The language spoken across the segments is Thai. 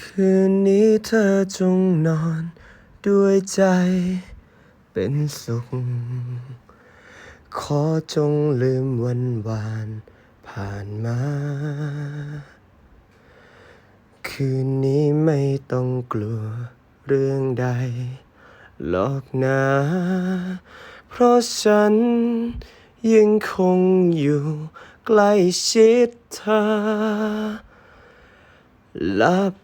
คืนนี้เธอจงนอนด้วยใจเป็นสุข ขอจงลืมวันวานผ่านมา คืนนี้ไม่ต้องกลัวเรื่องใดหรอกนะ เพราะฉันยังคงอยู่ใกล้ชิดเธอหลับ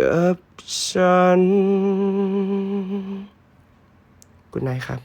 กับฉันกุณนายครับ